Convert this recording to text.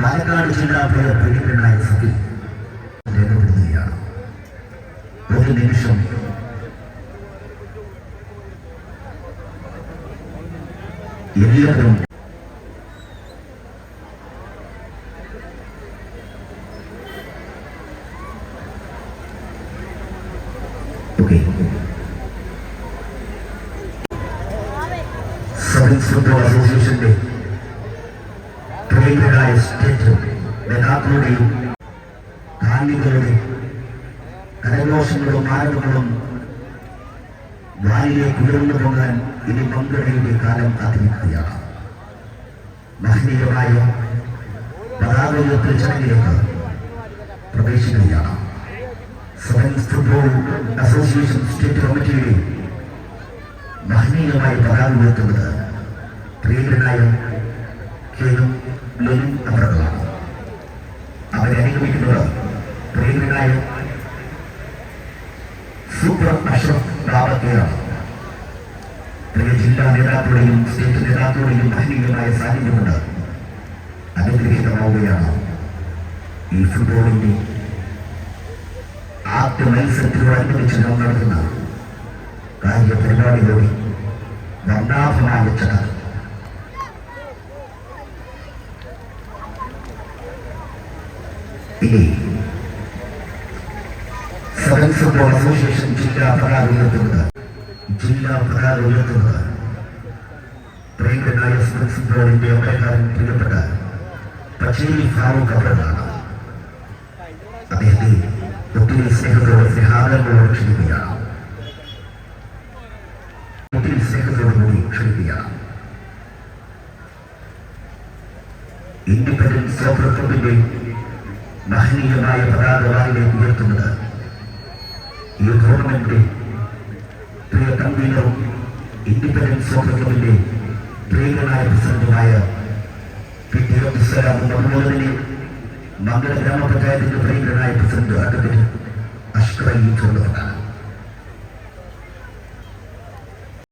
പാലക്കാട് ജില്ലാ പ്രിയ പ്രിയങ്കരനായ സഭി രേഖപ്പെടുത്തുകയാണ്. ഒരു നിമിഷം. എല്ലാവരും സർവീസ് ഫുട്ബോൾ അസോസിയേഷന്റെ പ്രിയങ്കരായ സ്റ്റേറ്റ് നേതാക്കളുടെയും കാലികളുടെ കരഘോഷങ്ങളും ആരവങ്ങളും വായിലേക്ക് ഉയർന്നു പോകാൻ ഇനി മന്ത്രിയുടെ കാലം കാത്തിരിക്കുകയാണ് മഹനീയമായ പതാകോയത്തിൽ ചടങ്ങിലേക്ക് പ്രവേശിക്കുകയാണ്. സെവൻസ് ഫുട്ബോൾ അസോസിയേഷൻ സ്റ്റേറ്റ് കമ്മിറ്റിയുടെ മഹനീയമായ പതാക ഉയർത്തുന്നത് പ്രിയങ്കരനായ കേനും ലെനിൻ അവറുകളാണ് അവരെ അനുഗമിക്കുന്നത് പ്രിയങ്കരനായ സൂപ്പർ അഷ്റഫ് റാവത്തേയാണ് പ്രിയ ജില്ലാ നേതാക്കളുടെയും സ്റ്റേറ്റ് നേതാക്കളുടെയും മഹനീയമായ സാന്നിധ്യമുണ്ട്. അനുഗ്രഹീതമാവുകയാണ്. ഈ ഫുട്ബോളിന്റെ ആദ്യ മത്സരത്തിനോടനുബന്ധിച്ച് നാം നടത്തുന്ന കാര്യപരിപാടികളുടെ വർണാഭമായ ചടങ്ങ്. സെവൻ ഫുട്ബോൾ അസോസിയേഷൻ ജില്ലാ പതാക ഉയർത്തുന്നത്. ജില്ലാ പതാക ഉയർത്തുന്നത്. പ്രിയങ്കരനായ സെവൻ ഫുട്ബോളിന്റെ അമരക്കാരൻ പ്രിയപ്പെട്ട പച്ചേരി ഫാറൂഖ് അവരാണ് അദ്ദേഹത്തെ ഒത്തിരി സ്നേഹത്തോടെ സ്നേഹാദരങ്ങളോട് ക്ഷണിക്കുകയാണ്. ഒത്തിരി സ്നേഹത്തോടുകൂടി ക്ഷണിക്കുകയാണ്. ഇൻഡിപെൻഡൻസ് ക്ലബിന്റെ മഹനീയമായ പതാക വാരിലേക്ക് ഉയർത്തുന്നത് ഈ ടൂർണമെന്റിന്റെ പ്രിയ കൺവീനറും ഇൻഡിപെൻഡൻസ് ഓഫീസറിന്റെ പ്രിയങ്കരനായ പ്രസിഡന്റുമായ പി ടി അബ്ദുസലാമും അതുപോലെ തന്നെ മംഗള ഗ്രാമപഞ്ചായത്തിന്റെ പ്രിയങ്കരനായ പ്രസിഡന്റ് അലി ചൊല്ലുന്നതാണ്